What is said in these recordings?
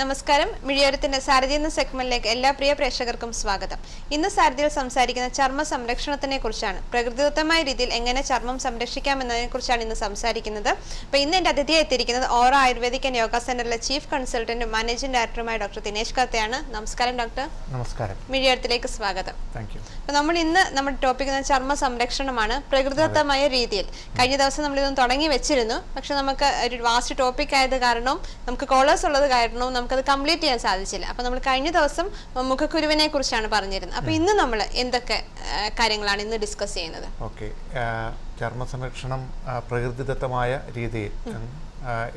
നമസ്കാരം. മിഴിയോരത്തിന്റെ സാരഥി എന്ന സെഗ്മെന്റിലേക്ക് എല്ലാ പ്രിയ പ്രേക്ഷകർക്കും സ്വാഗതം. ഇന്ന് സാരഥിയിൽ സംസാരിക്കുന്ന ചർമ്മ സംരക്ഷണത്തിനെ കുറിച്ചാണ്. പ്രകൃതിദത്തമായ രീതിയിൽ എങ്ങനെ ചർമ്മം സംരക്ഷിക്കാം എന്നതിനെ കുറിച്ചാണ് ഇന്ന് സംസാരിക്കുന്നത്. അപ്പൊ ഇന്ന് എന്റെ അതിഥിയായി എത്തിയിരിക്കുന്നത് ഓറ ആയുർവേദിക് ആൻഡ് യോഗ സെന്ററിലെ ചീഫ് കൺസൾട്ടന്റും മാനേജിംഗ് ഡയറക്ടറുമായ ഡോക്ടർ ദിനേശ് കത്തയാണ് നമസ്കാരം ഡോക്ടർ. നമസ്കാരം. മിഴിയോരത്തിലേക്ക് സ്വാഗതം. താങ്ക് യു അപ്പൊ നമ്മൾ ഇന്ന് നമ്മുടെ ടോപ്പിക് ചർമ്മ സംരക്ഷണമാണ് പ്രകൃതിദത്തമായ രീതിയിൽ. കഴിഞ്ഞ ദിവസം നമ്മൾ ഇതൊന്ന് തുടങ്ങി വെച്ചിരുന്നു. പക്ഷെ നമുക്ക് ഒരു വാസ്റ്റ് ടോപ്പിക് ആയത് കാരണവും നമുക്ക് കോളേഴ്സ് ഉള്ളത് കാരണവും നമുക്കത് കംപ്ലീറ്റ് ചെയ്യാൻ സാധിച്ചില്ല. അപ്പൊ നമ്മൾ കഴിഞ്ഞ ദിവസം മുഖക്കുരുവിനെ കുറിച്ചാണ് പറഞ്ഞിരുന്നത്. അപ്പൊ ഇന്ന് നമ്മൾ എന്തൊക്കെ കാര്യങ്ങളാണ് ഇന്ന് ഡിസ്കസ് ചെയ്യുന്നത്? ഓക്കെ. ചർമ്മ സംരക്ഷണം പ്രകൃതിദത്തമായ രീതിയിൽ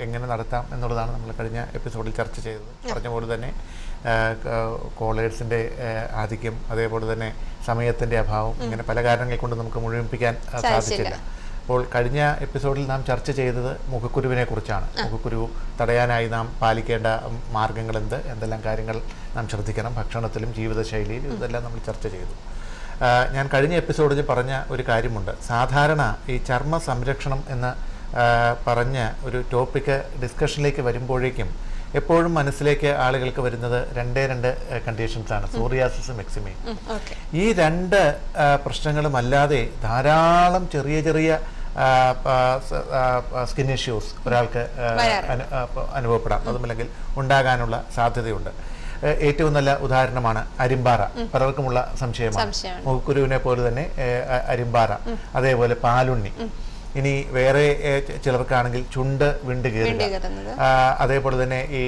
എങ്ങനെ നടത്താം എന്നുള്ളതാണ് നമ്മൾ കഴിഞ്ഞ എപ്പിസോഡിൽ ചർച്ച ചെയ്തത്. പറഞ്ഞ പോലെ തന്നെ കോളേഴ്സിന്റെ ആധിക്യം അതേപോലെ തന്നെ സമയത്തിന്റെ അഭാവം ഇങ്ങനെ പല കാരണങ്ങൾ കൊണ്ട് നമുക്ക് മുഴുമിപ്പിക്കാൻ സാധിച്ചില്ല. അപ്പോൾ കഴിഞ്ഞ എപ്പിസോഡിൽ നാം ചർച്ച ചെയ്തത് മുഖക്കുരുവിനെ കുറിച്ചാണ്. മുഖക്കുരു തടയാനായി നാം പാലിക്കേണ്ട മാർഗങ്ങൾ എന്ത് എന്തെല്ലാം കാര്യങ്ങൾ നാം ശ്രദ്ധിക്കണം? ഭക്ഷണത്തിലും ജീവിതശൈലിയിലും ഇതെല്ലാം നമ്മൾ ചർച്ച ചെയ്തു. ഞാൻ കഴിഞ്ഞ എപ്പിസോഡിൽ പറഞ്ഞ ഒരു കാര്യമുണ്ട്. സാധാരണ ഈ ചർമ്മ സംരക്ഷണം എന്ന് പറഞ്ഞ ഒരു ടോപ്പിക്ക് ഡിസ്കഷനിലേക്ക് വരുമ്പോഴേക്കും എപ്പോഴും മനസ്സിലേക്ക് ആളുകൾക്ക് വരുന്നത് രണ്ടേ രണ്ട് കണ്ടീഷൻസാണ് സോറിയാസിസും എക്സിമയും. ഈ രണ്ട് പ്രശ്നങ്ങളും അല്ലാതെ ധാരാളം ചെറിയ ചെറിയ സ്കിൻ ഇഷ്യൂസ് ഒരാൾക്ക് അനുഭവപ്പെടാം. അതുമല്ലെങ്കിൽ ഉണ്ടാകാനുള്ള സാധ്യതയുണ്ട്. ഏറ്റവും നല്ല ഉദാഹരണമാണ് അരിമ്പാറ. പലർക്കുമുള്ള സംശയമാണ്. മുഖക്കുരുവിനെ പോലെ തന്നെ അരിമ്പാറ. അതേപോലെ പാലുണ്ണി. ഇനി വേറെ ചിലർക്കാണെങ്കിൽ ചുണ്ട് വിണ്ട് കീറുക. അതേപോലെ തന്നെ ഈ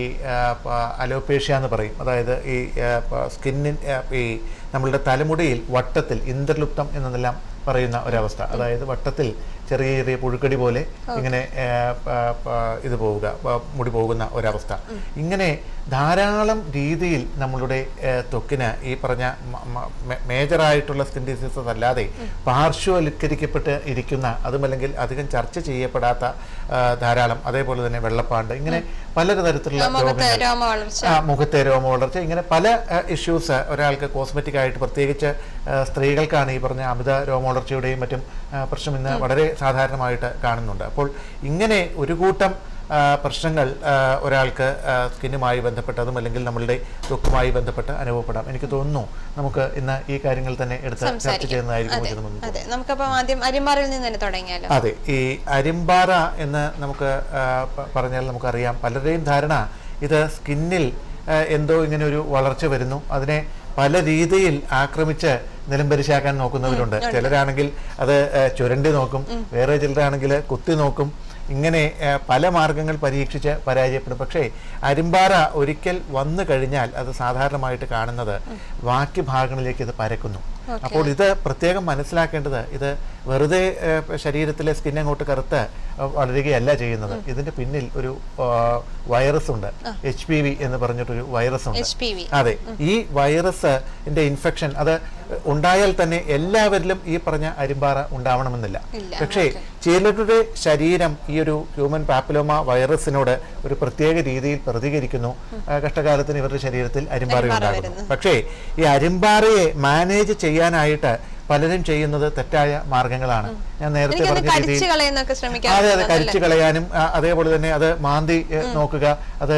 അലോപേഷ്യ എന്ന് പറയും. അതായത് ഈ സ്കിന്നിൻ ഈ നമ്മളുടെ തലമുടിയിൽ വട്ടത്തിൽ ഇന്ദ്രലുപ്തം എന്നെല്ലാം പറയുന്ന ഒരവസ്ഥ. അതായത് വട്ടത്തിൽ ചെറിയ ചെറിയ പുഴുക്കടി പോലെ ഇങ്ങനെ ഇത് പോവുക മുടി പോകുന്ന ഒരവസ്ഥ. ഇങ്ങനെ ധാരാളം രീതിയിൽ നമ്മളുടെ ത്വക്കിന് ഈ പറഞ്ഞ മേജറായിട്ടുള്ള സ്കിൻ ഡിസീസസ് അല്ലാതെ പാർശ്വവൽക്കരിക്കപ്പെട്ട് ഇരിക്കുന്ന അതുമല്ലെങ്കിൽ അധികം ചർച്ച ചെയ്യപ്പെടാത്ത ധാരാളം അതേപോലെ തന്നെ വെള്ളപ്പാണ്ട് ഇങ്ങനെ പല തരത്തിലുള്ള മുഖത്തെ രോമ വളർച്ച ഇങ്ങനെ പല ഇഷ്യൂസ് ഒരാൾക്ക് കോസ്മെറ്റിക് ആയിട്ട് പ്രത്യേകിച്ച് സ്ത്രീകൾക്കാണ് ഈ പറഞ്ഞ അമിത രോമ വളർച്ചയുടെയും മറ്റും പ്രശ്നം ഇന്ന് വളരെ സാധാരണമായിട്ട് കാണുന്നുണ്ട്. അപ്പോൾ ഇങ്ങനെ ഒരു കൂട്ടം പ്രശ്നങ്ങൾ ഒരാൾക്ക് സ്കിന്നുമായി ബന്ധപ്പെട്ടതും അല്ലെങ്കിൽ നമ്മളുടെ ദുഃഖമായി ബന്ധപ്പെട്ട് അനുഭവപ്പെടാം. എനിക്ക് തോന്നുന്നു നമുക്ക് ഇന്ന് ഈ കാര്യങ്ങൾ തന്നെ എടുത്ത് ചർച്ച. ചെയ്യുന്നതായിരിക്കും അതെ ഈ അരിമ്പാറ എന്ന് നമുക്ക് പറഞ്ഞാൽ നമുക്കറിയാം. പലരുടെയും ധാരണ ഇത് സ്കിന്നിൽ എന്തോ ഇങ്ങനെ ഒരു വളർച്ച വരുന്നു. അതിനെ പല രീതിയിൽ ആക്രമിച്ച് നിലംപരിശാക്കാൻ നോക്കുന്നവരുണ്ട്. ചിലരാണെങ്കിൽ അത് ചുരണ്ടി നോക്കും. വേറെ ചിലരാണെങ്കിൽ കുത്തി നോക്കും. ഇങ്ങനെ പല മാർഗങ്ങൾ പരീക്ഷിച്ച് പരാജയപ്പെടും. പക്ഷേ അരിമ്പാറ ഒരിക്കൽ വന്നു കഴിഞ്ഞാൽ അത് സാധാരണമായിട്ട് കാണുന്നത് ബാക്കി ഭാഗങ്ങളിലേക്ക് ഇത് പരക്കുന്നു. അപ്പോൾ ഇത് പ്രത്യേകം മനസ്സിലാക്കേണ്ടത് ഇത് വെറുതെ ശരീരത്തിലെ സ്കിൻ അങ്ങോട്ട് കറുത്ത് വളരുകയല്ല ചെയ്യുന്നത്. ഇതിന്റെ പിന്നിൽ ഒരു വൈറസ് ഉണ്ട്. എച്ച് പി വി എന്ന് പറഞ്ഞിട്ടൊരു വൈറസ് ഉണ്ട്. അതെ. ഈ വൈറസ് ഇൻഫെക്ഷൻ അത് ഉണ്ടായാൽ തന്നെ എല്ലാവരിലും ഈ പറഞ്ഞ അരിമ്പാറ ഉണ്ടാവണമെന്നില്ല. പക്ഷേ ചിലരുടെ ശരീരം ഈ ഒരു ഹ്യൂമൻ പാപ്പിലോമ വൈറസിനോട് ഒരു പ്രത്യേക രീതിയിൽ പ്രതികരിക്കുന്നു. കഷ്ടകാലത്തിന് ഇവരുടെ ശരീരത്തിൽ അരിമ്പാറ ഉണ്ടാകുന്നു പക്ഷേ ഈ അരിമ്പാറയെ മാനേജ് ചെയ്യാനായിട്ട് പലരും ചെയ്യുന്നത് തെറ്റായ മാർഗങ്ങളാണ്. ഞാൻ നേരത്തെ പറഞ്ഞ രീതിയിൽ അതെ അതെ കരിച്ചു കളയാനും അതേപോലെ തന്നെ അത് മാന്തി നോക്കുക അത്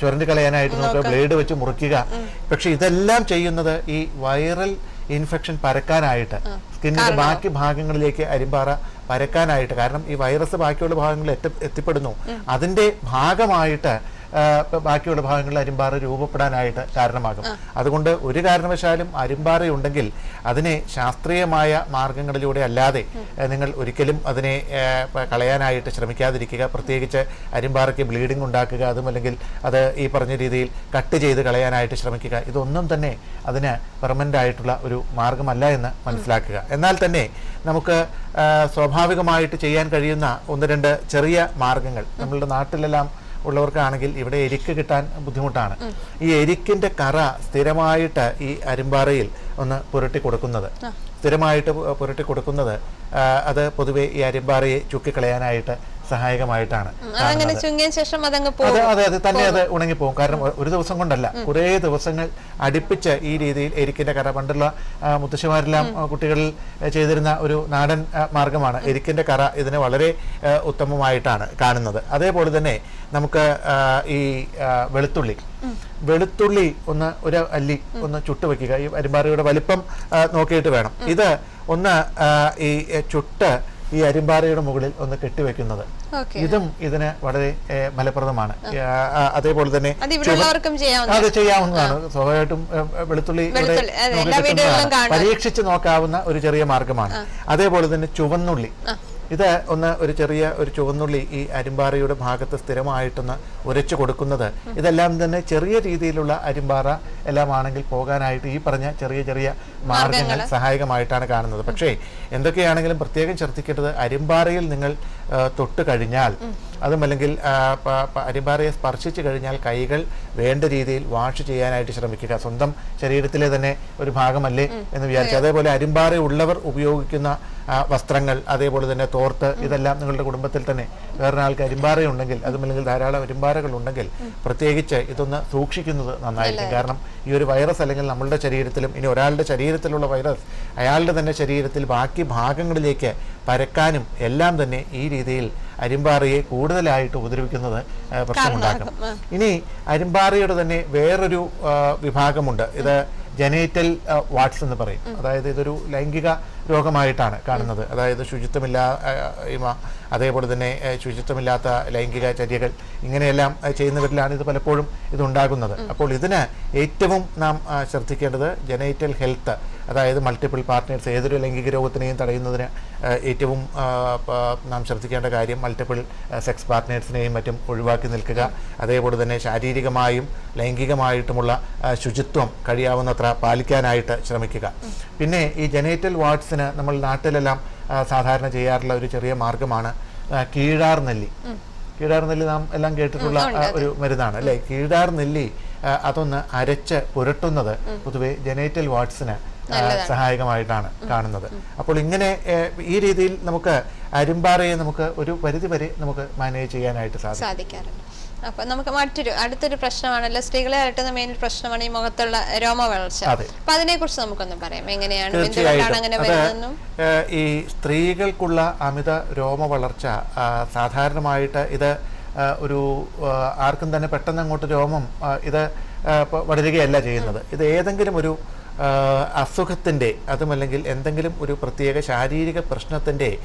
ചുരണ്ടി കളയാനായിട്ട് നോക്കുക ബ്ലേഡ് വെച്ച് മുറിക്കുക. പക്ഷെ ഇതെല്ലാം ചെയ്യുന്നത് ഈ വൈറൽ ഇൻഫെക്ഷൻ പരക്കാനായിട്ട് സ്കിന്നിന്റെ ബാക്കി ഭാഗങ്ങളിലേക്ക് അരിമ്പാറ പരക്കാനായിട്ട് കാരണം ഈ വൈറസ് ബാക്കിയുള്ള ഭാഗങ്ങളിൽ എത്തി എത്തിപ്പെടുന്നു. അതിന്റെ ഭാഗമായിട്ട് ബാക്കിയുള്ള ഭാഗങ്ങളിൽ അരിമ്പാറ രൂപപ്പെടാനായിട്ട് കാരണമാകും. അതുകൊണ്ട് ഒരു കാരണവശാലും അരിമ്പാറയുണ്ടെങ്കിൽ അതിനെ ശാസ്ത്രീയമായ മാർഗങ്ങളിലൂടെ അല്ലാതെ നിങ്ങൾ ഒരിക്കലും അതിനെ കളയാനായിട്ട് ശ്രമിക്കാതിരിക്കുക. പ്രത്യേകിച്ച് അരിമ്പാറയ്ക്ക് ബ്ലീഡിംഗ് ഉണ്ടാക്കുക അതുമല്ലെങ്കിൽ അത് ഈ പറഞ്ഞ രീതിയിൽ കട്ട് ചെയ്ത് കളയാനായിട്ട് ശ്രമിക്കുക. ഇതൊന്നും തന്നെ അതിന് പെർമനന്റ് ആയിട്ടുള്ള ഒരു മാർഗമല്ല എന്ന് മനസ്സിലാക്കുക. എന്നാൽ തന്നെ നമുക്ക് സ്വാഭാവികമായിട്ട് ചെയ്യാൻ കഴിയുന്ന ഒന്ന് രണ്ട് ചെറിയ മാർഗങ്ങൾ. നമ്മളുടെ നാട്ടിലെല്ലാം ഉള്ളവർക്കാണെങ്കിൽ ഇവിടെ എരിക്ക് കിട്ടാൻ ബുദ്ധിമുട്ടാണ്. ഈ എരിക്കിന്റെ കറ സ്ഥിരമായിട്ട് ഈ അരിമ്പാറയിൽ ഒന്ന് പുരട്ടി കൊടുക്കുന്നത്. സ്ഥിരമായിട്ട് പുരട്ടി കൊടുക്കുന്നത് അത് പൊതുവെ ഈ അരിമ്പാറയെ ചുക്കിക്കളയാനായിട്ട് സഹായകമായിട്ടാണ് അതെ അത് തന്നെ അത് ഉണങ്ങിപ്പോകും. കാരണം ഒരു ദിവസം കൊണ്ടല്ല കുറേ ദിവസങ്ങൾ അടുപ്പിച്ച് ഈ രീതിയിൽ എരിക്കിന്റെ കറ പണ്ടുള്ള മുത്തശ്ശിമാരെല്ലാം കുട്ടികളിൽ ചെയ്തിരുന്ന ഒരു നാടൻ മാർഗമാണ് എരിക്കിന്റെ കറ ഇതിന് വളരെ ഉത്തമമായിട്ടാണ് കാണുന്നത്. അതേപോലെ തന്നെ നമുക്ക് ഈ വെളുത്തുള്ളി. വെളുത്തുള്ളി ഒന്ന് ഒരു അല്ലി ഒന്ന് ചുട്ട് വെക്കുക. ഈ അരിമ്പാറയുടെ വലിപ്പം നോക്കിയിട്ട് വേണം. ഇത് ഒന്ന് ഈ ചുട്ട് ഈ അരിമ്പാറയുടെ മുകളിൽ ഒന്ന് കെട്ടിവെക്കുന്നത്. ഇതും ഇതിന് വളരെ ഫലപ്രദമാണ്. അതേപോലെ തന്നെ അത് ചെയ്യാവുന്നതാണ്. സ്വാഭാവികമായിട്ടും വെളുത്തുള്ളി. പരീക്ഷിച്ച് നോക്കാവുന്ന ഒരു ചെറിയ മാർഗമാണ് അതേപോലെ തന്നെ ചുവന്നുള്ളി. ഇത് ഒന്ന് ഒരു ചെറിയ ഒരു ചുവന്നുള്ളി ഈ അരിമ്പാറയുടെ ഭാഗത്ത് സ്ഥിരമായിട്ടൊന്ന് ഉരച്ചു കൊടുക്കുന്നത്. ഇതെല്ലാം തന്നെ ചെറിയ രീതിയിലുള്ള അരിമ്പാറ എല്ലാം ആണെങ്കിൽ പോകാനായിട്ട് ഈ പറഞ്ഞ ചെറിയ ചെറിയ മാർഗങ്ങൾ സഹായകമായിട്ടാണ് കാണുന്നത്. പക്ഷേ എന്തൊക്കെയാണെങ്കിലും പ്രത്യേകം ശ്രദ്ധിക്കേണ്ടത് അരിമ്പാറയിൽ നിങ്ങൾ തൊട്ട് കഴിഞ്ഞാൽ അതും അല്ലെങ്കിൽ ആ, പ- പ- അരിമ്പാറയെ സ്പർശിച്ചു കഴിഞ്ഞാൽ കൈകൾ വേണ്ട രീതിയിൽ വാഷ് ചെയ്യാനായിട്ട് ശ്രമിക്കുക. സ്വന്തം ശരീരത്തിലെ തന്നെ ഒരു ഭാഗമല്ലേ എന്ന് വിചാരിച്ചു. അതേപോലെ അരിമ്പാറ ഉള്ളവർ ഉപയോഗിക്കുന്ന വസ്ത്രങ്ങൾ അതേപോലെ തന്നെ തോർത്ത് ഇതെല്ലാം നിങ്ങളുടെ കുടുംബത്തിൽ തന്നെ വേറൊരാൾക്ക് അരിമ്പാറയുണ്ടെങ്കിൽ അതുമല്ലെങ്കിൽ ധാരാളം അരിമ്പാറകൾ ഉണ്ടെങ്കിൽ പ്രത്യേകിച്ച് ഇതൊന്ന് സൂക്ഷിക്കുന്നത് നന്നായിരിക്കും. കാരണം ഈ ഒരു വൈറസ് അല്ലെങ്കിൽ നമ്മളുടെ ശരീരത്തിലും ഇനി ഒരാളുടെ ശരീരത്തിലുള്ള വൈറസ് അയാളുടെ തന്നെ ശരീരത്തിൽ ബാക്കി ഭാഗങ്ങളിലേക്ക് പരക്കാനും എല്ലാം തന്നെ ഈ രീതിയിൽ അരിമ്പാറയെ കൂടുതലായിട്ട് ഉപദ്രവിക്കുന്നത് പ്രശ്നമുണ്ടാക്കും. ഇനി അരിമ്പാറയുടെ തന്നെ വേറൊരു വിഭാഗമുണ്ട്. ഇത് ജനേറ്റൽ വാട്സ് എന്ന് പറയും. അതായത് ഇതൊരു ലൈംഗിക രോഗമായിട്ടാണ് കാണുന്നത്. അതായത് ശുചിത്വമില്ലായ്മ അതേപോലെ തന്നെ ശുചിത്വമില്ലാത്ത ലൈംഗിക ചര്യകൾ ഇങ്ങനെയെല്ലാം ചെയ്യുന്നവരിലാണ് ഇത് പലപ്പോഴും ഇതുണ്ടാകുന്നത്. അപ്പോൾ ഇതിന് ഏറ്റവും നാം ശ്രദ്ധിക്കേണ്ടത് ജനൈറ്റൽ ഹെൽത്ത് അതായത് മൾട്ടിപ്പിൾ പാർട്ട്നേഴ്സ് ഏതൊരു ലൈംഗിക രോഗത്തിനെയും തടയുന്നതിന് ഏറ്റവും നാം ശ്രദ്ധിക്കേണ്ട കാര്യം മൾട്ടിപ്പിൾ സെക്സ് പാർട്ട്നേഴ്സിനെയും മറ്റും ഒഴിവാക്കി നിൽക്കുക. അതേപോലെ തന്നെ ശാരീരികമായും ലൈംഗികമായിട്ടുമുള്ള ശുചിത്വം കഴിയാവുന്നത്ര പാലിക്കാനായിട്ട് ശ്രമിക്കുക. പിന്നെ ഈ ജനേറ്റൽ വാർഡ്സിന് നമ്മൾ നാട്ടിലെല്ലാം സാധാരണ ചെയ്യാറുള്ള ഒരു ചെറിയ മാർഗമാണ് കീഴാർ നെല്ലി. കീഴാർ നെല്ലി നാം എല്ലാം കേട്ടിട്ടുള്ള ഒരു മരുന്നാണ് അല്ലേ? കീഴാർ നെല്ലി അതൊന്ന് അരച്ച് പുരട്ടുന്നത് പൊതുവെ ജനേറ്റൽ വാർഡ്സിന് സഹായകമായിട്ടാണ് കാണുന്നത്. അപ്പോൾ ഇങ്ങനെ ഈ രീതിയിൽ നമുക്ക് അരിമ്പാറയെ നമുക്ക് ഒരു പരിധി വരെ നമുക്ക് മാനേജ് ചെയ്യാനായിട്ട് സാധിക്കും. സാധിക്കാറുണ്ട്. അപ്പൊ നമുക്ക് മറ്റൊരു അടുത്തൊരു പ്രശ്നമാണല്ലോ. സ്ത്രീകളെ അലട്ടുന്ന മെയിൻ പ്രശ്നമാണ് ഈ മുഖത്തുള്ള രോമ വളർച്ച. അപ്പൊ അതിനെ കുറിച്ച് നമുക്കൊന്ന് പറയാം. എങ്ങനെയാണ് എന്തുകൊണ്ടാണ് അങ്ങനെ വരുന്നതെന്നും? ഈ സ്ത്രീകൾക്കുള്ള അമിത രോമ വളർച്ച സാധാരണമായിട്ട് ഇത് ഒരു ആർക്കും തന്നെ പെട്ടെന്ന് അങ്ങോട്ട് രോമം ഇത് വളരുകയല്ല ചെയ്യുന്നത്. ഇത് ഏതെങ്കിലും ഒരു അസുഖത്തിന്റെ അതുമല്ലെങ്കിൽ എന്തെങ്കിലും ഒരു പ്രത്യേക ശാരീരിക പ്രശ്നത്തിന്റെ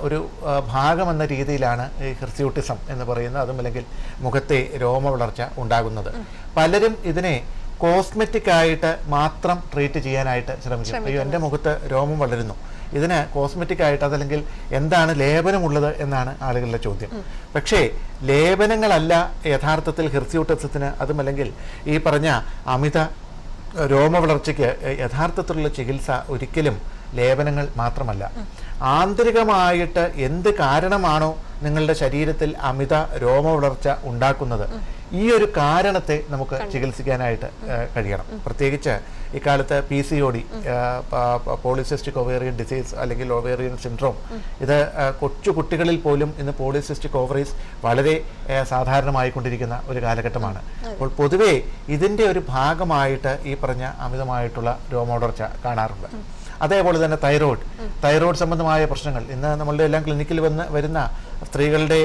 ഒരു ഭാഗമെന്ന രീതിയിലാണ് ഈ ഹിർസ്യൂട്ടിസം എന്ന് പറയുന്നത് അതുമല്ലെങ്കിൽ മുഖത്തെ രോമ വളർച്ച ഉണ്ടാകുന്നത് പലരും ഇതിനെ കോസ്മെറ്റിക് ആയിട്ട് മാത്രം ട്രീറ്റ് ചെയ്യാനായിട്ട് ശ്രമിക്കും. അയ്യോ എന്റെ മുഖത്ത് രോമം വളരുന്നു. ഇതിന് കോസ്മെറ്റിക് ആയിട്ട് അതല്ലെങ്കിൽ എന്താണ് ലേപനമുള്ളത് എന്നാണ് ആളുകളുടെ ചോദ്യം. പക്ഷേ ലേപനങ്ങളല്ല യഥാർത്ഥത്തിൽ ഹിർസ്യൂട്ടിസത്തിന് അതുമല്ലെങ്കിൽ ഈ പറഞ്ഞ അമിത രോമവളർച്ചയ്ക്ക് യഥാർത്ഥത്തിലുള്ള ചികിത്സ ഒരിക്കലും ലേപനങ്ങൾ മാത്രമല്ല. ആന്തരികമായിട്ട് എന്ത് കാരണമാണോ നിങ്ങളുടെ ശരീരത്തിൽ അമിത രോമവളർച്ച ഉണ്ടാക്കുന്നത്. ഈ ഒരു കാരണത്തെ നമുക്ക് ചികിത്സിക്കാനായിട്ട് കഴിയണം. പ്രത്യേകിച്ച് ഇക്കാലത്ത് P C O D polycystic ovarian disease അല്ലെങ്കിൽ ഒവേറിയൻ സിൻഡ്രോം ഇത് കൊച്ചു കുട്ടികളിൽ പോലും ഇന്ന് പോളിസിസ്റ്റിക് ഓവറീസ് വളരെ സാധാരണമായിക്കൊണ്ടിരിക്കുന്ന ഒരു കാലഘട്ടമാണ്. അപ്പോൾ പൊതുവേ ഇതിന്റെ ഒരു ഭാഗമായിട്ട് ഈ പറഞ്ഞ അമിതമായിട്ടുള്ള രോമോടർച്ച കാണാറുണ്ട്. അതേപോലെ തന്നെ തൈറോയ്ഡ്. തൈറോയ്ഡ് സംബന്ധമായ പ്രശ്നങ്ങൾ. ഇന്ന് നമ്മളുടെ എല്ലാം ക്ലിനിക്കിൽ വന്ന് വരുന്ന സ്ത്രീകളുടെ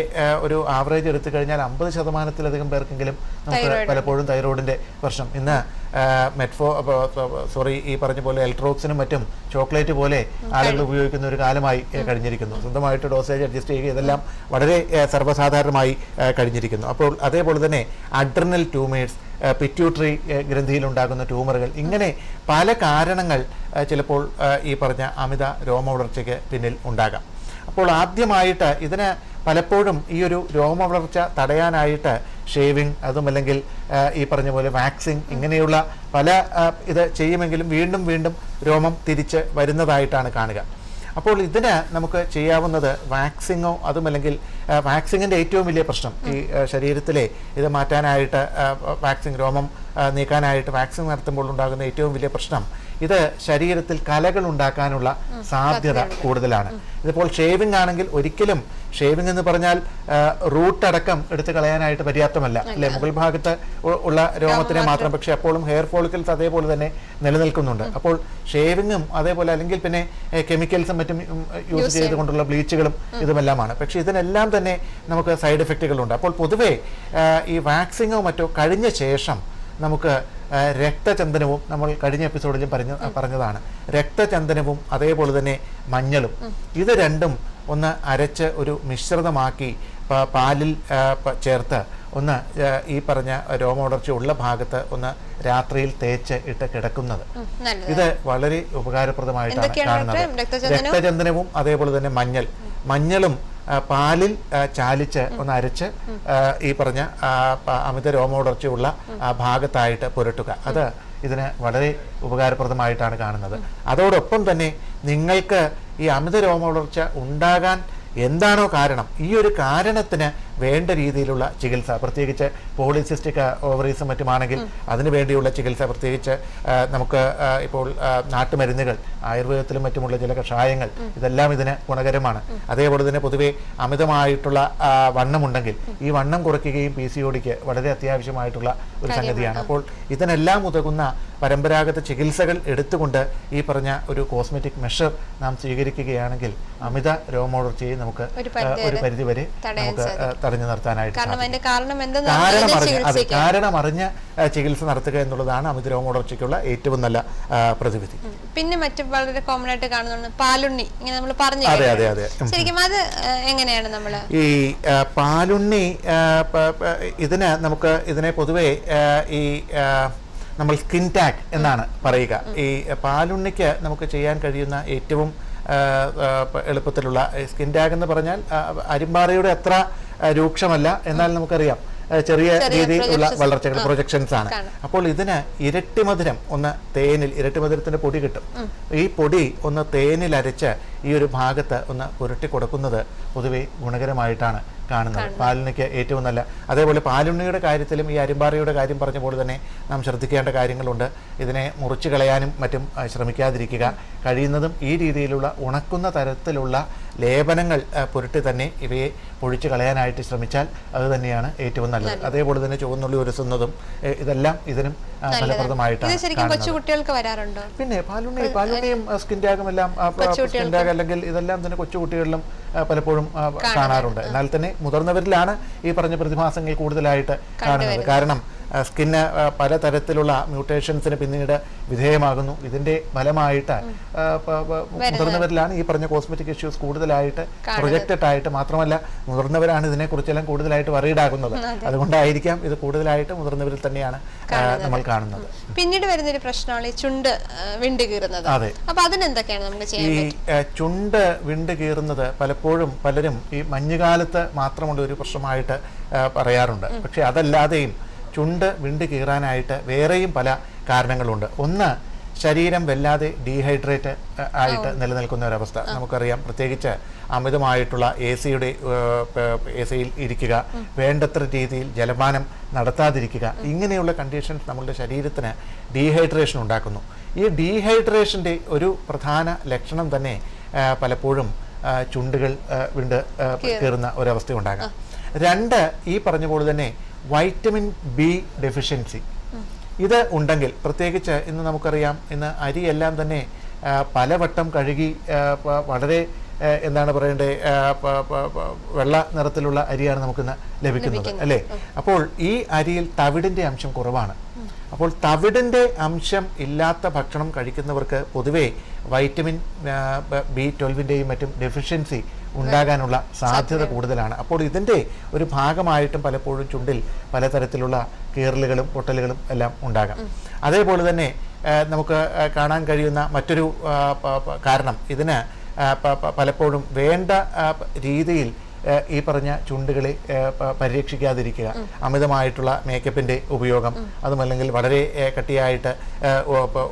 ഒരു ആവറേജ് എടുത്തു കഴിഞ്ഞാൽ അമ്പത് ശതമാനത്തിലധികം പേർക്കെങ്കിലും നമുക്ക് പലപ്പോഴും തൈറോയിഡിന്റെ പ്രശ്നം. ഇന്ന് മെറ്റ്ഫോ സോറി ഈ പറഞ്ഞ പോലെ എലക്ട്രോക്സിനും മറ്റും ചോക്ലേറ്റ് പോലെ ആളുകൾ ഉപയോഗിക്കുന്ന ഒരു കാലമായി കഴിഞ്ഞിരിക്കുന്നു. സ്വന്തമായിട്ട് ഡോസേജ് അഡ്ജസ്റ്റ് ചെയ്യുക ഇതെല്ലാം വളരെ സർവസാധാരണമായി കഴിഞ്ഞിരിക്കുന്നു. അപ്പോൾ അതേപോലെ തന്നെ അഡ്രനൽ ട്യൂമേഴ്സ് പിറ്റ്യൂട്ടറി ഗ്രന്ഥിയിലുണ്ടാകുന്ന ട്യൂമറുകൾ ഇങ്ങനെ പല കാരണങ്ങൾ ചിലപ്പോൾ ഈ പറഞ്ഞ അമിത രോമ വളർച്ചയ്ക്ക് പിന്നിൽ ഉണ്ടാകാം. അപ്പോൾ ആദ്യമായിട്ട് ഇതിന് പലപ്പോഴും ഈ ഒരു രോമ വളർച്ച തടയാനായിട്ട് ഷേവിങ് അതും അല്ലെങ്കിൽ ഈ പറഞ്ഞ പോലെ വാക്സിങ് ഇങ്ങനെയുള്ള പല ഇത് ചെയ്യുമെങ്കിലും വീണ്ടും വീണ്ടും രോമം തിരിച്ച് വരുന്നതായിട്ടാണ് കാണുക. അപ്പോൾ ഇതിന് നമുക്ക് ചെയ്യാവുന്നത് വാക്സിങ്ങോ അതുമല്ലെങ്കിൽ വാക്സിങ്ങിന്റെ ഏറ്റവും വലിയ പ്രശ്നം ഈ ശരീരത്തിലെ ഇത് മാറ്റാനായിട്ട് വാക്സിൻ രോമം നീക്കാനായിട്ട് വാക്സിൻ നടത്തുമ്പോൾ ഉണ്ടാകുന്ന ഏറ്റവും വലിയ പ്രശ്നം ഇത് ശരീരത്തിൽ കലകൾ ഉണ്ടാക്കാനുള്ള സാധ്യത കൂടുതലാണ്. ഇതിപ്പോൾ ഷേവിംഗ് ആണെങ്കിൽ ഒരിക്കലും ഷേവിംഗ് എന്ന് പറഞ്ഞാൽ റൂട്ട് അടക്കം എടുത്തു കളയാനായിട്ട് പര്യാപ്തമല്ല. അല്ലെ. മുകൾ ഭാഗത്ത് ഉള്ള രോമത്തിനെ മാത്രം. പക്ഷെ അപ്പോഴും ഹെയർ ഫോളിക്കൽസ് അതേപോലെ തന്നെ നിലനിൽക്കുന്നുണ്ട്. അപ്പോൾ ഷേവിങ്ങും അതേപോലെ അല്ലെങ്കിൽ പിന്നെ കെമിക്കൽസും മറ്റും യൂസ് ചെയ്തുകൊണ്ടുള്ള ബ്ലീച്ചുകളും ഇതുമെല്ലാമാണ്. പക്ഷെ ഇതിനെല്ലാം തന്നെ നമുക്ക് സൈഡ് എഫക്റ്റുകളുണ്ട് അപ്പോൾ പൊതുവേ ഈ വാക്സിങ്ങോ മറ്റോ കഴിഞ്ഞ ശേഷം നമുക്ക് രക്തചന്ദനവും നമ്മൾ കഴിഞ്ഞ എപ്പിസോഡിലും പറഞ്ഞ പറഞ്ഞതാണ്. രക്തചന്ദനവും അതേപോലെ തന്നെ മഞ്ഞളും. ഇത് രണ്ടും ഒന്ന് അരച്ച് ഒരു മിശ്രിതമാക്കി പാലിൽ ചേർത്ത് ഒന്ന് ഈ പറഞ്ഞ രോമോടർച്ച ഉള്ള ഭാഗത്ത് ഒന്ന് രാത്രിയിൽ തേച്ച് ഇട്ട് കിടക്കുന്നത്. ഇത് വളരെ ഉപകാരപ്രദമായിട്ടാണ് കാണുന്നത്. രക്തചന്ദനവും? അതേപോലെ തന്നെ മഞ്ഞൾ. മഞ്ഞളും പാലിൽ ചാലിച്ച് ഒന്ന് അരച്ച് ഈ പറഞ്ഞ അമിത രോമോടർച്ചയുള്ള ഭാഗത്തായിട്ട് പുരട്ടുക. അത് ഇതിന് വളരെ ഉപകാരപ്രദമായിട്ടാണ് കാണുന്നത്. അതോടൊപ്പം തന്നെ നിങ്ങൾക്ക് ഈ അമിത രോമോടർച്ച ഉണ്ടാകാൻ എന്താണോ കാരണം ഈ ഒരു കാരണത്തിന് വേണ്ട രീതിയിലുള്ള ചികിത്സ പ്രത്യേകിച്ച് പോളിസിസ്റ്റിക് ഓവറീസും മറ്റുമാണെങ്കിൽ അതിന് വേണ്ടിയുള്ള ചികിത്സ പ്രത്യേകിച്ച് നമുക്ക് ഇപ്പോൾ നാട്ടുമരുന്നുകൾ ആയുർവേദത്തിലും മറ്റുമുള്ള ചില കഷായങ്ങൾ ഇതെല്ലാം ഇതിന് ഗുണകരമാണ്. അതേപോലെ തന്നെ പൊതുവെ അമിതമായിട്ടുള്ള വണ്ണമുണ്ടെങ്കിൽ ഈ വണ്ണം കുറയ്ക്കുകയും പി സി ഒടിക്ക് വളരെ അത്യാവശ്യമായിട്ടുള്ള ഒരു സംഗതിയാണ്. അപ്പോൾ ഇതിനെല്ലാം ഉതകുന്ന പരമ്പരാഗത ചികിത്സകൾ എടുത്തുകൊണ്ട് ഈ പറഞ്ഞ ഒരു കോസ്മെറ്റിക് മെഷർ നാം സ്വീകരിക്കുകയാണെങ്കിൽ അമിത രോമോടർച്ചയെ നമുക്ക് ഒരു പരിധി ഒരു പരിധിവരെ നമുക്ക് തടഞ്ഞു നിർത്താനായിട്ട് കാരണം അറിഞ്ഞ കാരണം അറിഞ്ഞ് അറിഞ്ഞ് അതെ കാരണം അറിഞ്ഞ ആ, ചികിത്സ നടത്തുക എന്നുള്ളതാണ് അമിത രോമോടർച്ചയ്ക്കുള്ള ഏറ്റവും നല്ല പ്രതിവിധി. പിന്നെ മറ്റു വളരെ കോമൺ ആയിട്ട് കാണുന്നുണ്ട് പാലുണ്ണി. ഇങ്ങനെ നമ്മൾ പറഞ്ഞു അതെ അതെ അതെ. ശരിക്കും അത് എങ്ങനെയാണ് നമ്മൾ ഈ പാലുണ്ണി ഇതിന് നമുക്ക് ഇതിനെ പൊതുവെ ഈ നമ്മൾ സ്കിൻ ടാഗ് എന്നാണ് പറയുക. ഈ പാലുണ്ണിക്ക് നമുക്ക് ചെയ്യാൻ കഴിയുന്ന ഏറ്റവും എളുപ്പത്തിലുള്ള സ്കിൻ ടാഗ് എന്ന് പറഞ്ഞാൽ അരിമ്പാറയുടെ അത്ര രൂക്ഷമല്ല. എന്നാൽ നമുക്കറിയാം ചെറിയ രീതിയിലുള്ള. വളർച്ചകൾ പ്രൊജക്ഷൻസ് ആണ്. അപ്പോൾ ഇതിന് ഇരട്ടി മധുരം ഒന്ന് തേനിൽ ഇരട്ടി മധുരത്തിന്റെ പൊടി കിട്ടും. ഈ പൊടി ഒന്ന് തേനിൽ അരച്ച് ഈ ഒരു ഭാഗത്ത് ഒന്ന് പുരട്ടി കൊടുക്കുന്നത് പൊതുവെ ഗുണകരമായിട്ടാണ് കാണുന്നത്. പാലിനയ്ക്ക് ഏറ്റവും നല്ല. അതേപോലെ പാലുണ്ണിയുടെ കാര്യത്തിലും ഈ അരിമ്പാറയുടെ കാര്യം പറഞ്ഞ പോലെ തന്നെ നാം ശ്രദ്ധിക്കേണ്ട കാര്യങ്ങളുണ്ട്. ഇതിനെ മുറിച്ച് കളയാനും മറ്റും ശ്രമിക്കാതിരിക്കുക. കഴിയുന്നതും ഈ രീതിയിലുള്ള ഉണക്കുന്ന തരത്തിലുള്ള ലേപനങ്ങൾ പുരട്ടി തന്നെ ഇവയെ പൊഴിച്ചു കളയാനായിട്ട് ശ്രമിച്ചാൽ അത് തന്നെയാണ് ഏറ്റവും നല്ലത്. അതേപോലെ തന്നെ ചുവന്നുള്ളി ഉരസുന്നതും ഇതെല്ലാം ഇതിനും ഇത് ഫലപ്രദമായിട്ടാണ് ശരിക്കും കൊച്ചുകുട്ടികൾക്ക് കൊച്ചു കുട്ടികൾക്ക് വരാറുണ്ടോ? പിന്നെ പാലുണ്ണി പാലുണ്ണിയും സ്കിൻ ടാഗും എല്ലാം സ്കിൻ ടാഗ് അല്ലെങ്കിൽ ഇതെല്ലാം തന്നെ കൊച്ചുകുട്ടികളിലും പലപ്പോഴും കാണാറുണ്ട്. എന്നാൽ തന്നെ മുതിർന്നവരിലാണ് ഈ പറഞ്ഞ പ്രതിഭാസങ്ങൾ കൂടുതലായിട്ട് കാണുന്നത്. കാരണം സ്കിന്ന് പല പലതരത്തിലുള്ള മ്യൂട്ടേഷൻസിന് പിന്നീട് വിധേയമാകുന്നു. ഇതിന്റെ ഫലമായിട്ട് മുതിർന്നവരിലാണ് ഈ പറഞ്ഞ കോസ്മെറ്റിക് ഇഷ്യൂസ് കൂടുതലായിട്ട് പ്രൊജക്റ്റഡ് ആയിട്ട് മാത്രമല്ല മുതിർന്നവരാണ് ഇതിനെക്കുറിച്ചെല്ലാം കൂടുതലായിട്ട് വറീഡാകുന്നത് അതുകൊണ്ടായിരിക്കാം ഇത് കൂടുതലായിട്ട് മുതിർന്നവരിൽ തന്നെയാണ് നമ്മൾ കാണുന്നത്. പിന്നീട് വരുന്നൊരു പ്രശ്നമാണ് ഈ ചുണ്ട് വിണ്ട് കീറുന്നത്. അതെ. അപ്പൊ അതിനെന്തൊക്കെയാണ് നമുക്ക് ഈ ചുണ്ട് വിണ്ട് കീറുന്നത് പലപ്പോഴും പലരും ഈ മഞ്ഞുകാലത്ത് മാത്രമുള്ള ഒരു പ്രശ്നമായിട്ട് പറയാറുണ്ട്. പക്ഷെ അതല്ലാതെയും ചുണ്ട് വിണ്ട് കീറാനായിട്ട് വേറെയും പല കാരണങ്ങളുണ്ട്. ഒന്ന് ശരീരം വല്ലാതെ ഡീഹൈഡ്രേറ്റ് ആയിട്ട് നിലനിൽക്കുന്ന ഒരവസ്ഥ. നമുക്കറിയാം പ്രത്യേകിച്ച് അമിതമായിട്ടുള്ള എ സിയുടെ എ സിയിൽ ഇരിക്കുക വേണ്ടത്ര രീതിയിൽ ജലപാനം നടത്താതിരിക്കുക ഇങ്ങനെയുള്ള കണ്ടീഷൻസ് നമ്മളുടെ ശരീരത്തിന് ഡീഹൈഡ്രേഷൻ ഉണ്ടാക്കുന്നു. ഈ ഡീഹൈഡ്രേഷന്റെ ഒരു പ്രധാന ലക്ഷണം തന്നെ പലപ്പോഴും ചുണ്ടുകൾ വിണ്ട് കയറുന്ന കീറുന്ന ഒരവസ്ഥ ഉണ്ടാകാം. രണ്ട് ഈ പറഞ്ഞ പോലെ തന്നെ വൈറ്റമിൻ ബി ഡെഫിഷ്യൻസി. ഇത് ഉണ്ടെങ്കിൽ പ്രത്യേകിച്ച് ഇന്ന് നമുക്കറിയാം ഇന്ന് അരിയെല്ലാം തന്നെ പലവട്ടം കഴുകി വളരെ എന്താണ് പറയേണ്ടത് വെള്ള നിറത്തിലുള്ള അരിയാണ് നമുക്കിന്ന് ലഭിക്കുന്നത് അല്ലേ? അപ്പോൾ ഈ അരിയിൽ തവിടിന്റെ അംശം കുറവാണ്. അപ്പോൾ തവിടിന്റെ അംശം ഇല്ലാത്ത ഭക്ഷണം കഴിക്കുന്നവർക്ക് പൊതുവേ വൈറ്റമിൻ ബി ട്വൽവിന്റെയും മറ്റും ഡെഫിഷ്യൻസി ഉണ്ടാകാനുള്ള സാധ്യത കൂടുതലാണ്. അപ്പോൾ ഇതിന്റെ ഒരു ഭാഗമായിട്ടും പലപ്പോഴും ചുണ്ടിൽ പലതരത്തിലുള്ള കീറലുകളും പൊട്ടലുകളും എല്ലാം ഉണ്ടാകാം. അതേപോലെ തന്നെ നമുക്ക് കാണാൻ കഴിയുന്ന മറ്റൊരു കാരണം ഇതിന് പലപ്പോഴും വേണ്ട രീതിയിൽ ഈ പറഞ്ഞ ചുണ്ടുകളെ പരിരക്ഷിക്കാതിരിക്കുക അമിതമായിട്ടുള്ള മേക്കപ്പിന്റെ ഉപയോഗം അതുമല്ലെങ്കിൽ വളരെ കട്ടിയായിട്ട്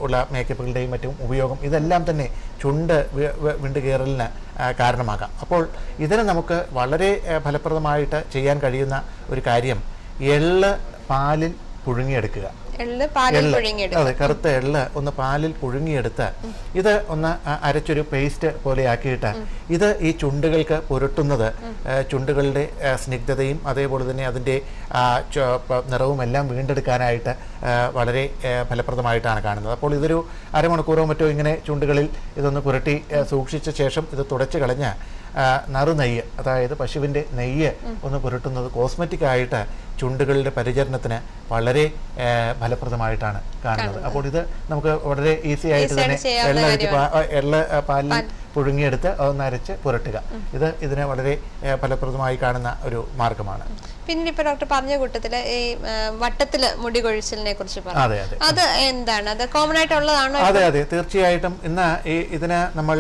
ഉള്ള മേക്കപ്പുകളുടെയും മറ്റും ഉപയോഗം ഇതെല്ലാം തന്നെ ചുണ്ട് വിണ്ടു കയറലിന് കാരണമാകാം. അപ്പോൾ ഇതിനെ നമുക്ക് വളരെ ഫലപ്രദമായിട്ട് ചെയ്യാൻ കഴിയുന്ന ഒരു കാര്യം എള്ള് പാലിൽ പുഴുങ്ങിയെടുക്കുക. എള്ള് അതെ കറുത്ത എള്ള് ഒന്ന് പാലിൽ പുഴുങ്ങിയെടുത്ത് ഇത് ഒന്ന് അരച്ചൊരു പേസ്റ്റ് പോലെ ആക്കിയിട്ട് ഇത് ഈ ചുണ്ടുകൾക്ക് പുരട്ടുന്നത് ചുണ്ടുകളുടെ സ്നിഗ്ധതയും അതേപോലെ തന്നെ അതിന്റെ നിറവും എല്ലാം വീണ്ടെടുക്കാനായിട്ട് വളരെ ഫലപ്രദമായിട്ടാണ് കാണുന്നത്. അപ്പോൾ ഇതൊരു അരമണിക്കൂറോ മറ്റോ ഇങ്ങനെ ചുണ്ടുകളിൽ ഇതൊന്ന് പുരട്ടി സൂക്ഷിച്ച ശേഷം ഇത് തുടച്ചു കളഞ്ഞ് ആ, നറുനെയ്യ് അതായത് പശുവിന്റെ നെയ്യ് ഒന്ന് പുരട്ടുന്നത് കോസ്മെറ്റിക് ആയിട്ട് ചുണ്ടുകളുടെ പരിചരണത്തിന് വളരെ ഫലപ്രദമായിട്ടാണ് കാണുന്നത്. അപ്പോൾ ഇത് നമുക്ക് വളരെ ഈസി ആയിട്ട് തന്നെ എള്ള ആ, എള്ള പാലിൽ പുഴുങ്ങിയെടുത്ത് അതൊന്ന് അരച്ച് പുരട്ടുക. ഇത് ഇതിനെ വളരെ ഫലപ്രദമായി കാണുന്ന ഒരു മാർഗമാണ്. പിന്നീട് ഇപ്പൊ ഡോക്ടർ പറഞ്ഞ കൂട്ടത്തിൽ ഈ വട്ടത്തിൽ മുടി കൊഴിച്ചിലിനെ കുറിച്ച് പറഞ്ഞു. അതെ അതെ. എന്താണ്? അത് കോമൺ ആയിട്ടുള്ളതാണോ അതെ അതെ. തീർച്ചയായിട്ടും ഇന്ന് ഈ ഇതിന് നമ്മൾ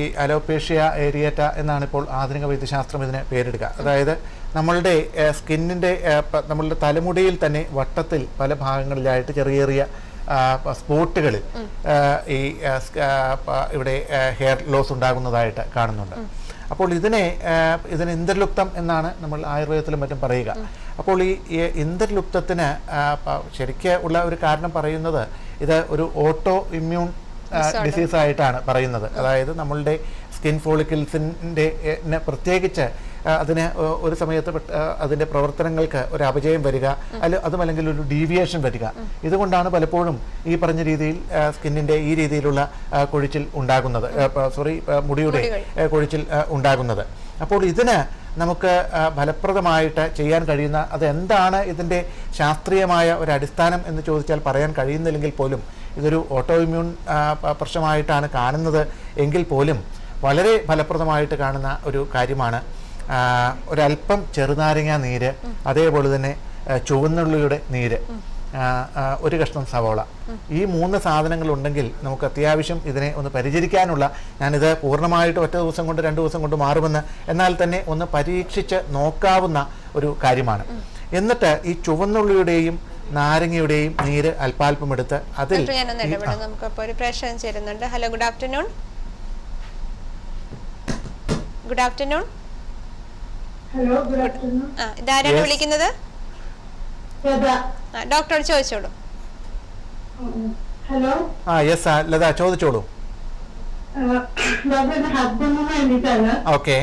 ഈ അലോപേഷ്യ ഏരിയറ്റ എന്നാണ് ഇപ്പോൾ ആധുനിക വൈദ്യശാസ്ത്രം ഇതിന് പേരെടുക്കുക അതായത് നമ്മളുടെ സ്കിന്നിന്റെ സ്കിന്നിന്റെ നമ്മളുടെ തലമുടിയിൽ തന്നെ വട്ടത്തിൽ പല ഭാഗങ്ങളിലായിട്ട് ചെറിയ ചെറിയ സ്പോട്ടുകളിൽ ഈ ഇവിടെ ഹെയർ ലോസ് ഉണ്ടാകുന്നതായിട്ട് കാണുന്നുണ്ട്. അപ്പോൾ ഇതിനെ ഇതിന് ഇന്ദർലുപ്തം എന്നാണ് നമ്മൾ ആയുർവേദത്തിലും മറ്റും പറയുക. അപ്പോൾ ഈ ഇന്ദ്രലുപ്തത്തിന് ശരിക്ക് ഉള്ള ഒരു കാരണം പറയുന്നത് ഇത് ഒരു ഓട്ടോ ഇമ്മ്യൂൺ ഡിസീസായിട്ടാണ് പറയുന്നത്. അതായത് നമ്മളുടെ സ്കിൻ ഫോളിക്കിൾസിന്റെ പ്രത്യേകിച്ച് അതിന് ഒരു സമയത്ത് അതിന്റെ അതിന്റെ പ്രവർത്തനങ്ങൾക്ക് ഒരു അപജയം വരിക അല്ല അതുമല്ലെങ്കിൽ ഒരു ഡീവിയേഷൻ വരിക. ഇതുകൊണ്ടാണ് പലപ്പോഴും ഈ പറഞ്ഞ രീതിയിൽ സ്കിന്നിന്റെ ഈ രീതിയിലുള്ള കൊഴിച്ചിൽ ഉണ്ടാകുന്നത്. സോറി മുടിയുടെ കൊഴിച്ചിൽ ഉണ്ടാകുന്നത്. അപ്പോൾ ഇതിന് നമുക്ക് ഫലപ്രദമായിട്ട് ചെയ്യാൻ കഴിയുന്ന അത് എന്താണ് ഇതിന്റെ ശാസ്ത്രീയമായ ഒരു അടിസ്ഥാനം എന്ന് ചോദിച്ചാൽ പറയാൻ കഴിയുന്നില്ലെങ്കിൽ പോലും ഇതൊരു ഓട്ടോ ഇമ്മ്യൂൺ പ്രശ്നമായിട്ടാണ് കാണുന്നത് എങ്കിൽ പോലും വളരെ ഫലപ്രദമായിട്ട് കാണുന്ന ഒരു കാര്യമാണ് ഒരല്പം ചെറുനാരങ്ങ നീര് അതേപോലെ തന്നെ ചുവന്നുള്ളിയുടെ നീര് ഒരു കഷ്ണം സവോള. ഈ മൂന്ന് സാധനങ്ങൾ ഉണ്ടെങ്കിൽ നമുക്ക് അത്യാവശ്യം ഇതിനെ ഒന്ന് പരിചരിക്കാനുള്ള ഞാനിത് പൂർണമായിട്ട് ഒറ്റ ദിവസം കൊണ്ട് രണ്ട് ദിവസം കൊണ്ട് മാറുമെന്ന് എന്നാൽ തന്നെ ഒന്ന് പരീക്ഷിച്ച് നോക്കാവുന്ന ഒരു കാര്യമാണ്. എന്നിട്ട് ഈ ചുവന്നുള്ളിയുടെയും നാരങ്ങയുടെയും നീര് അല്പാൽപ്പം എടുത്ത് അതിൽ hello good afternoon? Good afternoon? Hello good afternoon ആ ഇതാരാണ് വിളിക്കുന്നത്? ഡോക്ടറോട് ചോദിച്ചോളൂ. ഹലോ ആ യെസ് ലത ചോദിച്ചോളൂ. ഓക്കെ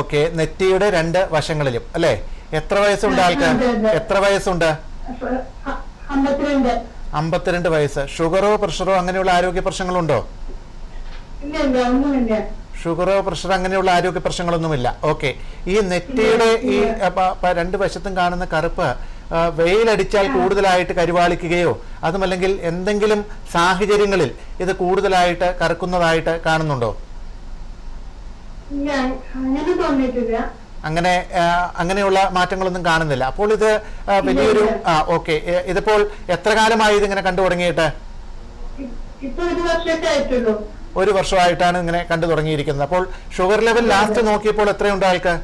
ഓക്കെ നെറ്റിയുടെ രണ്ട് വശങ്ങളിലും അല്ലേ? എത്ര വയസ്സുണ്ട് ആൾക്ക്? അതെ, അതെ. എത്ര വയസ്സുണ്ട്? അമ്പത്തിരണ്ട് വയസ്സ്. ഷുഗറോ പ്രഷറോ അങ്ങനെയുള്ള ആരോഗ്യ പ്രശ്നങ്ങളുണ്ടോ? ഷുഗറോ പ്രഷർ അങ്ങനെയുള്ള ആരോഗ്യ പ്രശ്നങ്ങളൊന്നുമില്ല. ഓക്കെ ഈ നെറ്റിയുടെ ഈ രണ്ട് വശത്തും കാണുന്ന കറുപ്പ് വെയിലടിച്ചാൽ കൂടുതലായിട്ട് കരുവാളിക്കുകയോ അതുമല്ലെങ്കിൽ എന്തെങ്കിലും സാഹചര്യങ്ങളിൽ ഇത് കൂടുതലായിട്ട് കറുക്കുന്നതായിട്ട് കാണുന്നുണ്ടോ? അങ്ങനെ തോന്നിയിട്ടില്ല. അങ്ങനെ അങ്ങനെയുള്ള മാറ്റങ്ങളൊന്നും കാണുന്നില്ല. അപ്പോൾ ഇത് വലിയൊരു ആ ഓക്കെ. ഇതിപ്പോൾ എത്ര കാലമായി ഇതിങ്ങനെ കണ്ടു തുടങ്ങിയിട്ട്? ഒരു വർഷമായിട്ടാണ് ഇങ്ങനെ കണ്ടു തുടങ്ങിയിരിക്കുന്നത്. അപ്പോൾ ഷുഗർ ലെവൽ ലാസ്റ്റ് നോക്കിയപ്പോൾ എത്രയുണ്ട് ആൾക്ക്?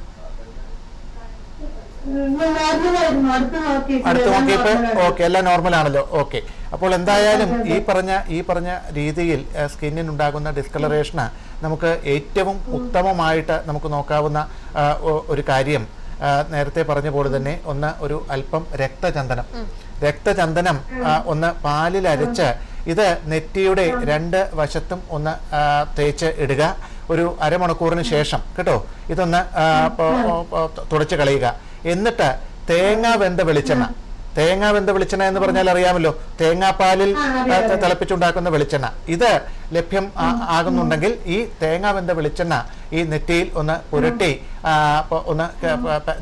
അടുത്ത് നോക്കിയപ്പോ. ഓക്കെ എല്ലാം നോർമൽ ആണല്ലോ ഓക്കെ. അപ്പോൾ എന്തായാലും ഈ പറഞ്ഞ ഈ പറഞ്ഞ രീതിയിൽ സ്കിന്നിനുണ്ടാകുന്ന ഡിസ്കളറേഷന് നമുക്ക് ഏറ്റവും ഉത്തമമായിട്ട് നമുക്ക് നോക്കാവുന്ന ഒരു കാര്യം നേരത്തെ പറഞ്ഞ പോലെ തന്നെ ഒന്ന് ഒരു അല്പം രക്തചന്ദനം. രക്തചന്ദനം ഒന്ന് പാലിൽ അരച്ച് ഇത് നെറ്റിയുടെ രണ്ട് വശത്തും ഒന്ന് തേച്ച് ഇടുക. ഒരു അരമണിക്കൂറിന് ശേഷം കേട്ടോ? ഇതൊന്ന് തുടച്ച് കളയുക. എന്നിട്ട് തേങ്ങ വെന്ത വെളിച്ചെണ്ണ. തേങ്ങ വെന്ത വെളിച്ചെണ്ണ എന്ന് പറഞ്ഞാൽ അറിയാമല്ലോ. തേങ്ങാപ്പാലിൽ. തിളപ്പിച്ചുണ്ടാക്കുന്ന വെളിച്ചെണ്ണ. ഇത് ലഭ്യം ആകുന്നുണ്ടെങ്കിൽ ഈ തേങ്ങ വെന്ത വെളിച്ചെണ്ണ ഈ നെറ്റിയിൽ ഒന്ന് പുരട്ടി ഒന്ന്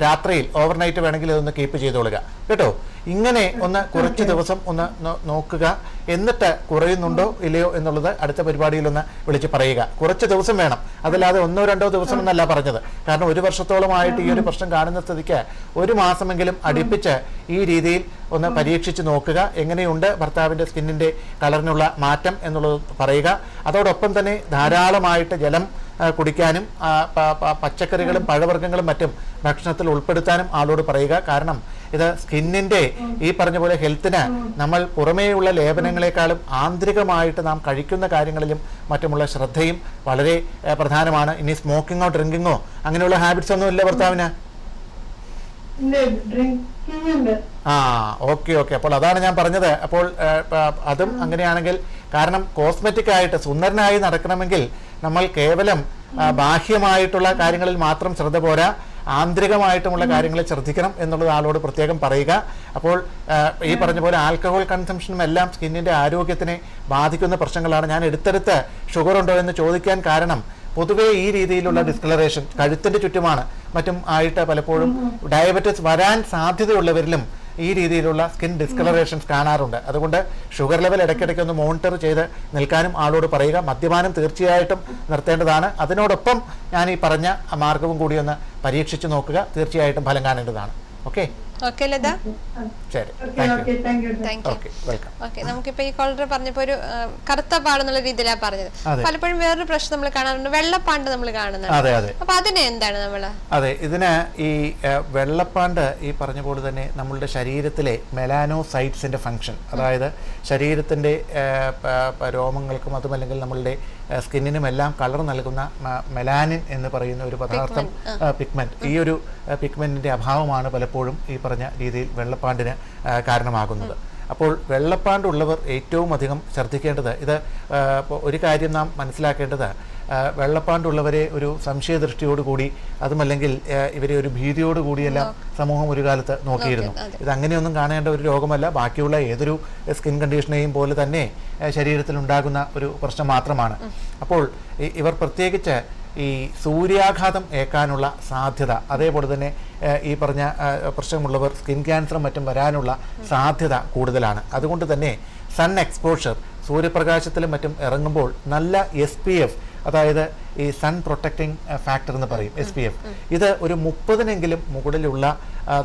രാത്രിയിൽ ഓവർനൈറ്റ് വേണമെങ്കിൽ ഇതൊന്ന് കീപ്പ് ചെയ്തോളുക. കേട്ടോ? ഇങ്ങനെ ഒന്ന് കുറച്ച് ദിവസം ഒന്ന് നോക്കുക. എന്നിട്ട് കുറയുന്നുണ്ടോ ഇല്ലയോ എന്നുള്ളത് അടുത്ത പരിപാടിയിൽ ഒന്ന് വിളിച്ച് പറയുക. കുറച്ച് ദിവസം വേണം. അതല്ലാതെ ഒന്നോ രണ്ടോ ദിവസം എന്നല്ല പറഞ്ഞത്. കാരണം ഒരു വർഷത്തോളമായിട്ട് ഈ ഒരു പ്രശ്നം കാണുന്ന സ്ഥിതിക്ക് ഒരു മാസമെങ്കിലും അടുപ്പിച്ച് ഈ രീതിയിൽ ഒന്ന് പരീക്ഷിച്ച് നോക്കുക. എങ്ങനെയുണ്ട് ഭർത്താവിന്റെ സ്കിന്നിന്റെ കളറിനുള്ള മാറ്റം എന്നുള്ളത് പറയുക. അതോടൊപ്പം തന്നെ ധാരാളമായിട്ട് ജലം കുടിക്കാനും പച്ചക്കറികളും പഴവർഗങ്ങളും മറ്റും ഭക്ഷണത്തിൽ ഉൾപ്പെടുത്താനും ആളോട് പറയുക. കാരണം ഇത് സ്കിന്നിന്റെ ഈ പറഞ്ഞ പോലെ ഹെൽത്തിന് നമ്മൾ പുറമേയുള്ള ലേപനങ്ങളെക്കാളും ആന്തരികമായിട്ട് നാം കഴിക്കുന്ന കാര്യങ്ങളിലും മറ്റുമുള്ള ശ്രദ്ധയും വളരെ പ്രധാനമാണ്. ഇനി സ്മോക്കിങ്ങോ ഡ്രിങ്കിങ്ങോ അങ്ങനെയുള്ള ഹാബിറ്റ്സ് ഒന്നും ഇല്ല ഭർത്താവിന് ആ ഓക്കെ ഓക്കെ. അപ്പോൾ അതാണ് ഞാൻ പറഞ്ഞത്. അപ്പോൾ അതും അങ്ങനെയാണെങ്കിൽ കാരണം കോസ്മെറ്റിക് ആയിട്ട് സുന്ദരനായി നടക്കണമെങ്കിൽ നമ്മൾ കേവലം ബാഹ്യമായിട്ടുള്ള കാര്യങ്ങളിൽ മാത്രം ശ്രദ്ധ പോരാ. ആന്തരികമായിട്ടുമുള്ള കാര്യങ്ങൾ ശ്രദ്ധിക്കണം എന്നുള്ളത് ആളോട് പ്രത്യേകം പറയുക. അപ്പോൾ ഈ പറഞ്ഞ പോലെ ആൽക്കഹോൾ കൺസംഷനും എല്ലാം സ്കിന്നിന്റെ ആരോഗ്യത്തിനെ ബാധിക്കുന്ന പ്രശ്നങ്ങളാണ്. ഞാൻ എടുത്തെടുത്ത് ഷുഗർ ഉണ്ടോ എന്ന് ചോദിക്കാൻ കാരണം പൊതുവേ ഈ രീതിയിലുള്ള ഡിസ്കളറേഷൻ കഴുത്തിന്റെ ചുറ്റുമാണ്. മറ്റും ആയിട്ട് പലപ്പോഴും ഡയബറ്റിസ് വരാൻ സാധ്യതയുള്ളവരിലും ഈ രീതിയിലുള്ള സ്കിൻ ഡിസ്കളറേഷൻസ് കാണാറുണ്ട്. അതുകൊണ്ട് ഷുഗർ ലെവൽ ഇടയ്ക്കിടയ്ക്ക് ഒന്ന് മോണിറ്റർ ചെയ്ത് നിൽക്കാനും ആളോട് പറയുക. മദ്യപാനം തീർച്ചയായിട്ടും നിർത്തേണ്ടതാണ്. അതിനോടൊപ്പം ഞാൻ ഈ പറഞ്ഞ മാർഗവും കൂടി ഒന്ന് പരീക്ഷിച്ചു നോക്കുക. തീർച്ചയായിട്ടും ഫലം കാണേണ്ടതാണ്. Okay okay Latha? ശരി. ഓക്കെ നമുക്കിപ്പോ ഈ കോളർ പറഞ്ഞപ്പോ ഒരു കറുത്ത പാടെന്നുള്ള രീതിയിലാണ് പറഞ്ഞത്. പലപ്പോഴും വേറൊരു പ്രശ്നം നമ്മൾ കാണാറുണ്ട്. വെള്ളപ്പാണ്ട് നമ്മൾ കാണുന്നുണ്ട്. അതെ അതെ. അപ്പൊ അതിനെ എന്താണ് നമ്മൾ? അതെ ഇതിന് ഈ വെള്ളപ്പാണ്ട് ഈ പറഞ്ഞ പോലെ തന്നെ നമ്മളുടെ ശരീരത്തിലെ മെലാനോസൈറ്റ്സിന്റെ ഫംഗ്ഷൻ അതായത് ശരീരത്തിന്റെ രോമങ്ങൾക്കും അതുമല്ലെങ്കിൽ നമ്മളുടെ ഏഹ്, സ്കിന്നിനും എല്ലാം കളർ നൽകുന്ന മെലാനിൻ എന്ന് പറയുന്ന ഒരു പദാർത്ഥം പിഗ്മെന്റ് ഈ ഒരു പിഗ്മെന്റിന്റെ അഭാവമാണ് പലപ്പോഴും ഈ പറഞ്ഞ രീതിയിൽ വെള്ളപ്പാണ്ടിന് കാരണമാകുന്നത്. അപ്പോൾ വെള്ളപ്പാണ്ടുള്ളവർ ഏറ്റവും അധികം ശ്രദ്ധിക്കേണ്ടത് ഇത് ഒരു കാര്യം നാം മനസ്സിലാക്കേണ്ടത് വെള്ളപ്പാണ്ടുള്ളവരെ ഒരു സംശയദൃഷ്ടിയോടുകൂടി അതുമല്ലെങ്കിൽ ഇവരെ ഒരു ഭീതിയോടുകൂടിയെല്ലാം സമൂഹം ഒരു കാലത്ത് നോക്കിയിരുന്നു. ഇത് അങ്ങനെയൊന്നും കാണേണ്ട ഒരു രോഗമല്ല ബാക്കിയുള്ള ഏതൊരു സ്കിൻ കണ്ടീഷനെയും പോലെ തന്നെ ശരീരത്തിൽ ഉണ്ടാകുന്ന ഒരു പ്രശ്നം മാത്രമാണ്. അപ്പോൾ ഇവർ പ്രത്യേകിച്ച് ഈ സൂര്യാഘാതം ഏൽക്കാനുള്ള സാധ്യത അതേപോലെ തന്നെ ഈ പറഞ്ഞ പ്രശ്നമുള്ളവർ സ്കിൻ ക്യാൻസറും മറ്റും വരാനുള്ള സാധ്യത കൂടുതലാണ്. അതുകൊണ്ട് തന്നെ സൺ എക്സ്പോഷർ സൂര്യപ്രകാശത്തിലും മറ്റും ഇറങ്ങുമ്പോൾ നല്ല എസ് അതായത് ഈ സൺ പ്രൊട്ടക്റ്റിംഗ് ഫാക്ടർ എന്ന് പറയും എസ് പി എഫ് ഇത് ഒരു മുപ്പതിനെങ്കിലും മുകളിലുള്ള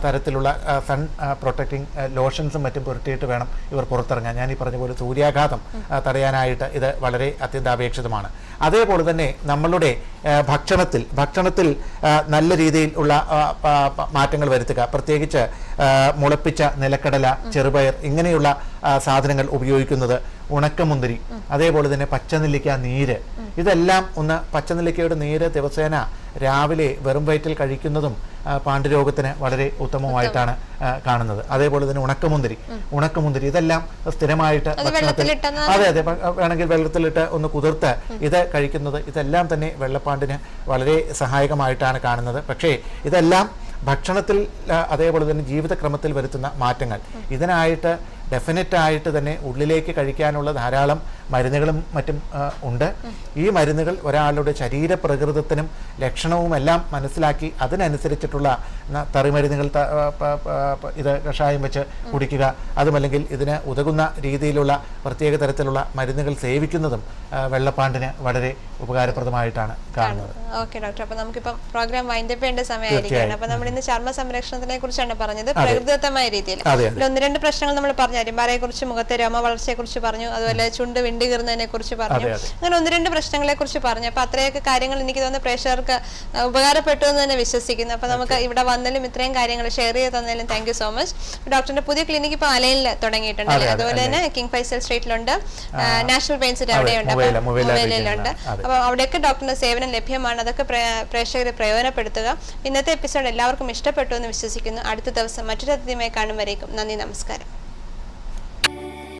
തരത്തിലുള്ള സൺ പ്രൊട്ടക്റ്റിംഗ് ലോഷൻസും മറ്റും പുരട്ടിയിട്ട് വേണം ഇവർ പുറത്തിറങ്ങാൻ. ഞാൻ ഈ പറഞ്ഞ പോലെ സൂര്യാഘാതം തടയാനായിട്ട് ഇത് വളരെ അത്യന്താപേക്ഷിതമാണ്. അതേപോലെ തന്നെ നമ്മളുടെ ഭക്ഷണത്തിൽ ഭക്ഷണത്തിൽ നല്ല രീതിയിൽ ഉള്ള മാറ്റങ്ങൾ വരുത്തുക. പ്രത്യേകിച്ച് മുളപ്പിച്ച നിലക്കടല ചെറുപയർ ഇങ്ങനെയുള്ള സാധനങ്ങൾ ഉപയോഗിക്കുന്നത് ഉണക്കമുന്തിരി അതേപോലെ തന്നെ പച്ചനെല്ലിക്ക നീര് ഇതെല്ലാം ഒന്ന് പച്ചനെല്ലിക്കയുടെ നീര് ദിവസേന രാവിലെ വെറും വയറ്റിൽ കഴിക്കുന്നതും പാണ്ഡുരോഗത്തിന് വളരെ ഉത്തമമായിട്ടാണ് കാണുന്നത്. അതേപോലെ തന്നെ ഉണക്കമുന്തിരി. ഉണക്കമുന്തിരി ഇതെല്ലാം സ്ഥിരമായിട്ട് ഭക്ഷണത്തിൽ അതെ അതെ വേണമെങ്കിൽ വെള്ളത്തിലിട്ട് ഒന്ന് കുതിർത്ത് ഇത് കഴിക്കുന്നത് ഇതെല്ലാം തന്നെ വെള്ളപ്പാണ്ടിന് വളരെ സഹായകമായിട്ടാണ് കാണുന്നത്. പക്ഷേ ഇതെല്ലാം ഭക്ഷണത്തിൽ അതേപോലെ തന്നെ ജീവിതക്രമത്തിൽ വരുത്തുന്ന മാറ്റങ്ങൾ. ഇതിനായിട്ട് ഡെഫിനറ്റ് ആയിട്ട് തന്നെ ഉള്ളിലേക്ക് കഴിക്കാനുള്ള ധാരാളം മരുന്നുകളും മറ്റും ഉണ്ട്. ഈ മരുന്നുകൾ ഒരാളുടെ ശരീരപ്രകൃതത്തിനും ലക്ഷണവും എല്ലാം മനസ്സിലാക്കി അതിനനുസരിച്ചിട്ടുള്ള തറിമരുന്നുകൾ ഇത് കഷായം വെച്ച് കുടിക്കുക. അതുമല്ലെങ്കിൽ ഇതിന് ഉതകുന്ന രീതിയിലുള്ള പ്രത്യേക തരത്തിലുള്ള മരുന്നുകൾ സേവിക്കുന്നതും വെള്ളപ്പാണ്ടിന് വളരെ ഉപകാരപ്രദമായിട്ടാണ് കാണുന്നത്. Okay doctor. അപ്പൊ നമുക്കിപ്പം പ്രോഗ്രാം വൈൻഡപ്പ് ചെയ്യേണ്ട തീർച്ചയായും. അപ്പൊ നമ്മൾ ഇന്ന് ചർമ്മ സംരക്ഷണത്തിനെ കുറിച്ചാണ് പറഞ്ഞത് പ്രകൃതിദത്തമായ രീതിയിൽ. ഒന്ന് രണ്ട് പ്രശ്നങ്ങൾ നമ്മൾ പറഞ്ഞു അരിമ്പാറയെ കുറിച്ച് മുഖത്തെ രോമ വളർച്ചയെ കുറിച്ച് പറഞ്ഞു അതുപോലെ ചുണ്ട് വിണ്ടി കീറുന്നതിനെ കുറിച്ച് പറഞ്ഞു. അങ്ങനെ ഒന്ന് രണ്ട് പ്രശ്നങ്ങളെ കുറിച്ച് പറഞ്ഞു. അപ്പൊ അത്രയൊക്കെ കാര്യങ്ങൾ എനിക്ക് തോന്നുന്നു പ്രേക്ഷകർക്ക് ഉപകാരപ്പെട്ടു എന്ന് തന്നെ വിശ്വസിക്കുന്നു. അപ്പൊ നമുക്ക് ഇവിടെ വന്നാലും ഇത്രയും കാര്യങ്ങൾ ഷെയർ ചെയ്ത് തന്നതിലും താങ്ക് യു സോ മച്ച് ഡോക്ടറിന്റെ പുതിയ ക്ലിനിക്ക് ഇപ്പൊ അലയിൽ തുടങ്ങിയിട്ടുണ്ട് അതെ, അതെ, അതുപോലെ തന്നെ കിങ് ഫൈസൽ സ്ട്രീറ്റിലുണ്ട് നാഷണൽ പെയിൻസിന്റെ അവിടെയുണ്ട്. മൊബൈലിലുണ്ട് അപ്പൊ അവിടെയൊക്കെ ഡോക്ടറിന്റെ സേവനം ലഭ്യമാണ്. അതൊക്കെ പ്രേക്ഷകർ പ്രയോജനപ്പെടുത്തുക. ഇന്നത്തെ എപ്പിസോഡ് എല്ലാവർക്കും ഇഷ്ടപ്പെട്ടു എന്ന് വിശ്വസിക്കുന്നു. അടുത്ത ദിവസം മറ്റൊരു അതിഥിയുമായി കാണും വരേക്കും. നന്ദി നമസ്കാരം.